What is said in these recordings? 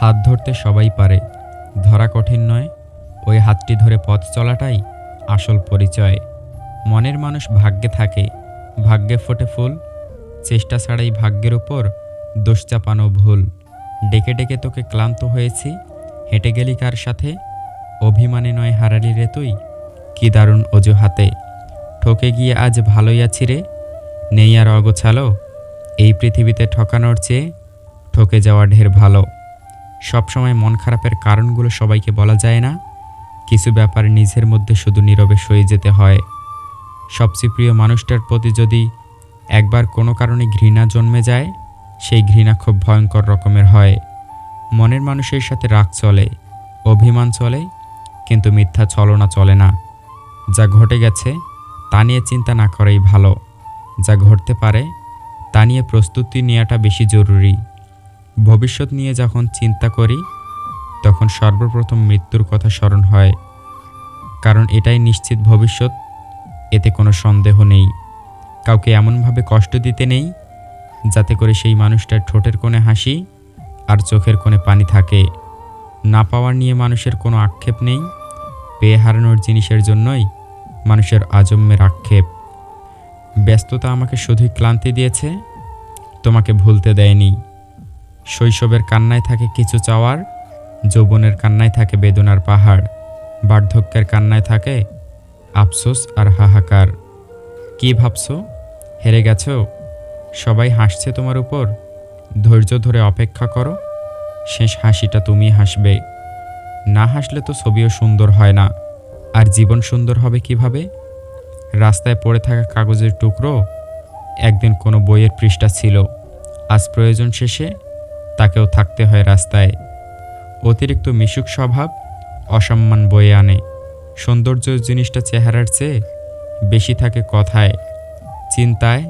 হাত ধরতে সবাই পারে। ধরা কঠিন নয়, ওই হাতটি ধরে পথ চলাটাই আসল পরিচয়। মনের মানুষ ভাগ্যে থাকে, ভাগ্যে ফোটে ফুল। চেষ্টা ছাড়াই ভাগ্যের ওপর দোষ চাপানো ভুল। ডেকে ডেকে তোকে ক্লান্ত হয়েছি, হেঁটে গেলি কার সাথে? অভিমানে নয় হারালি রে তুই, কি দারুণ অজুহাতে। ঠকে গিয়ে আজ ভালোই আছি রে, নেই আর অগোছালো। এই পৃথিবীতে ঠকানোর চেয়ে ঠকে যাওয়া ঢের ভালো। সবসময় মন খারাপের কারণগুলো সবাইকে বলা যায় না। কিছু ব্যাপার নিজের মধ্যে শুধু নীরবে সয়ে যেতে হয়। সবচেয়ে প্রিয় মানুষটার প্রতি যদি একবার কোনো কারণে ঘৃণা জন্মে যায়, সেই ঘৃণা খুব ভয়ঙ্কর রকমের হয়। মনের মানুষের সাথে রাগ চলে, অভিমান চলে, কিন্তু মিথ্যা ছলনা চলে না। যা ঘটে গেছে, তা নিয়ে চিন্তা না করাই ভালো। যা ঘটতে পারে, তা নিয়ে প্রস্তুতি নেওয়াটা বেশি জরুরি। ভবিষ্যৎ নিয়ে যখন চিন্তা করি, তখন সর্বপ্রথম মৃত্যুর কথা স্মরণ হয়, কারণ এটাই নিশ্চিত ভবিষ্যৎ, এতে কোনো সন্দেহ নেই। কাউকে এমনভাবে কষ্ট দিতে নেই, যাতে করে সেই মানুষটার ঠোঁটের কোণে হাসি আর চোখের কোণে পানি থাকে। না পাওয়ার নিয়ে মানুষের কোনো আক্ষেপ নেই, পেয়ে হারানোর জিনিসের জন্যই মানুষের আজম্মের আক্ষেপ। ব্যস্ততা আমাকে শুধুই ক্লান্তি দিয়েছে, তোমাকে ভুলতে দেয়নি। শৈশবের কান্নায় থাকে কিছু চাওয়ার, যৌবনের কান্নায় থাকে বেদনার পাহাড়, বার্ধক্যের কান্নায় থাকে আফসোস আর হাহাকার। কি ভাবছ? হেরে গেছো? সবাই হাসছে তোমার উপর? ধৈর্য ধরে অপেক্ষা করো। শেষ হাসিটা তুমি হাসবে। না হাসলে তো ছবিও সুন্দর হয় না। আর জীবন সুন্দর হবে কীভাবে? রাস্তায় পড়ে থাকা কাগজের টুকরো? একদিন কোনো বইয়ের পৃষ্ঠা ছিল। আজ প্রয়োজন শেষে তাকেও থাকতে হয় রাস্তায়। অতিরিক্ত মিশুক স্বভাব, অসম্মান বয়ে আনে। সৌন্দর্য জিনিসটা চেহারার চেয়ে বেশি থাকে কথায়, চিন্তায়,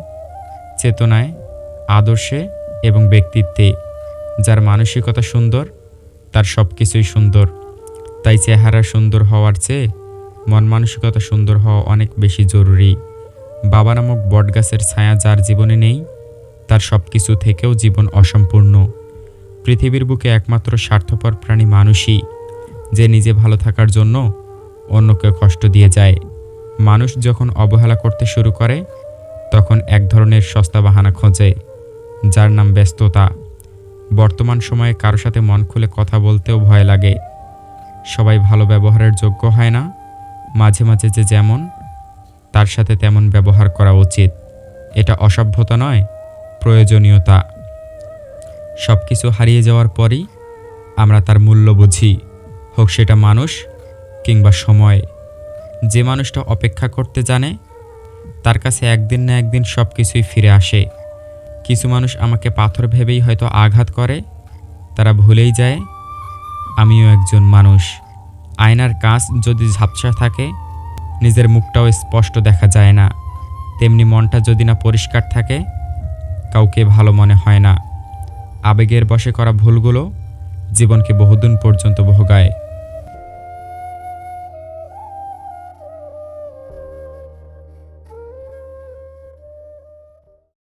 চেতনায়, আদর্শে এবং ব্যক্তিত্বে। যার মানসিকতা সুন্দর, তার সব কিছুই সুন্দর। তাই চেহারা সুন্দর হওয়ার চেয়ে মন মানসিকতা সুন্দর হওয়া অনেক বেশি জরুরি। বাবা নামক বটগাছের ছায়া যার জীবনে নেই, তার সব কিছু থেকেও জীবন অসম্পূর্ণ। পৃথিবীর বুকে একমাত্র স্বার্থপর প্রাণী মানুষই, যে নিজে ভালো থাকার জন্য অন্যকে কষ্ট দিয়ে যায়। মানুষ যখন অবহেলা করতে শুরু করে, তখন এক ধরনের সস্তা বাহানা খোঁজে, যার নাম ব্যস্ততা। বর্তমান সময়ে কারও সাথে মন খুলে কথা বলতেও ভয় লাগে। সবাই ভালো ব্যবহারের যোগ্য হয় না। মাঝে মাঝে যে যেমন, তার সাথে তেমন ব্যবহার করা উচিত। এটা অসভ্যতা নয়, প্রয়োজনীয়তা। সব কিছু হারিয়ে যাওয়ার পরই আমরা তার মূল্য বুঝি। হোক সেটা মানুষ কিংবা সময়, যে মানুষটা অপেক্ষা করতে জানে, তার কাছে একদিন না একদিন সব কিছুই ফিরে আসে। কিছু মানুষ আমাকে পাথর ভেবেই হয়তো আঘাত করে, তারা ভুলেই যায়। আমিও একজন মানুষ। আয়নার কাঁচ যদি ঝাপসা থাকে, নিজের মুখটাও স্পষ্ট দেখা যায় না। তেমনি মনটা যদি না পরিষ্কার থাকে, কাউকে ভালো মনে হয় না। আবেগের বশে করা ভুলগুলো জীবনকে বহুদিন পর্যন্ত ভোগায়